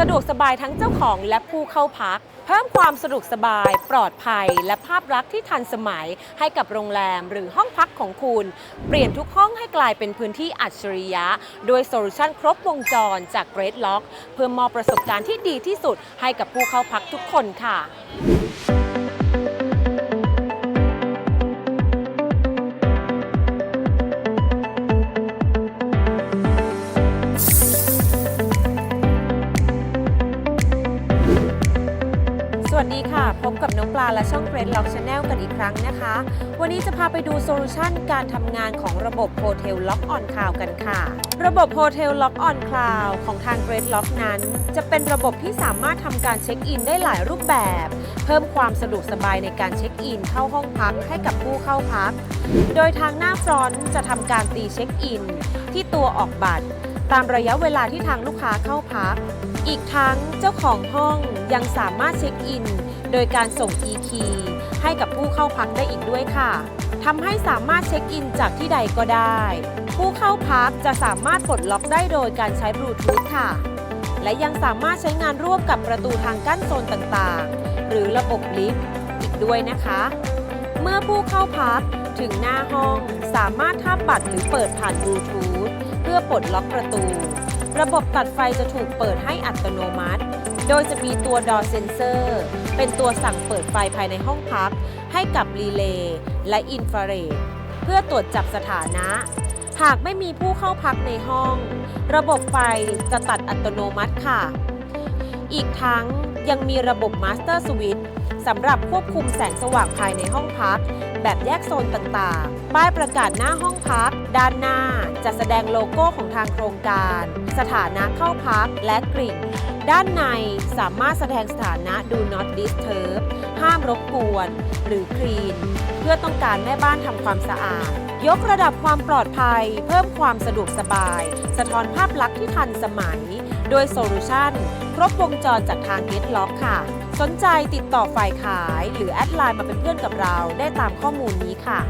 สะดวกสบายทั้งเจ้าของและผู้เข้าพัก เพิ่มความสะดวกสบาย ปลอดภัย และภาพลักษณ์ที่ทันสมัยให้กับโรงแรมหรือห้องพักของคุณ เปลี่ยนทุกห้องให้กลายเป็นพื้นที่อัจฉริยะ โดยโซลูชันครบวงจรจาก Great Lock เพื่อมอบประสบการณ์ที่ดีที่สุดให้กับผู้เข้าพักทุกคนค่ะ วัสดีค่ะ พบกับน้องปลาและช่อง Great Lock Channel กันอีกครั้งนะคะ วันนี้จะพาไปดูโซลูชันการทำงานของระบบ Hotel Lock on Cloud กันค่ะ ระบบ Hotel Lock on Cloud ของทาง Great Lock นั้น จะเป็นระบบที่สามารถทำการเช็คอินได้หลายรูปแบบ เพิ่มความสะดวกสบายในการเช็คอินเข้าห้องพักให้กับผู้เข้าพัก โดยทางหน้าฟรอนต์จะทำการตีเช็คอิน ที่ตัวออกบัตร ตามระยะเวลาที่ทางลูกค้าเข้าพัก อีกทั้งเจ้าของห้องยังสามารถเช็คอิน โดยการส่ง e-key ให้กับผู้เข้าพักได้อีกด้วยค่ะทำให้สามารถเช็คอินจากที่ใดก็ได้ ผู้เข้าพักจะสามารถปลดล็อกได้โดยการใช้บลูทูธค่ะ และยังสามารถใช้งานร่วมกับประตูทางกั้นโซนต่างๆ หรือระบบลิฟต์อีกด้วยนะคะ เมื่อผู้เข้าพักถึงหน้าห้องสามารถทาบบัตรหรือเปิดผ่านบลูทูธ พื่อปลดล็อกประตู ระบบตัดไฟจะถูกเปิดให้อัตโนมัติ โดยจะมีตัวดอเซนเซอร์ เป็นตัวสั่งเปิดไฟภายในห้องพัก ให้กับรีเลย์และอินฟราเรดเพื่อตรวจจับสถานะ หากไม่มีผู้เข้าพักในห้อง ระบบไฟจะตัดอัตโนมัติค่ะ อีกทั้ง ยังมีระบบมาสเตอร์สวิตสำหรับควบคุมแสงสว่างภายในห้องพัก แบบแยกโซนต่างๆ ป้ายประกาศหน้าห้องพัก ด้านหน้าจะแสดงโลโก้ของทางโครงการ สถานะเข้าพักและกริ่งด้านในสามารถแสดงสถานะ do not disturb ห้ามรบกวน หรือ clean เพื่อต้องการแม่บ้านทำความสะอาด ยกระดับความปลอดภัย เพิ่มความสะดวกสบาย สะท้อนภาพลักษณ์ที่ทันสมัย โดยโซลูชันครบวงจรจากทาง Get ล็อกค่ะ สนใจติดต่อฝ่ายขาย หรือแอดไลน์มาเป็นเพื่อนกับเราได้ตามข้อมูลนี้ค่ะ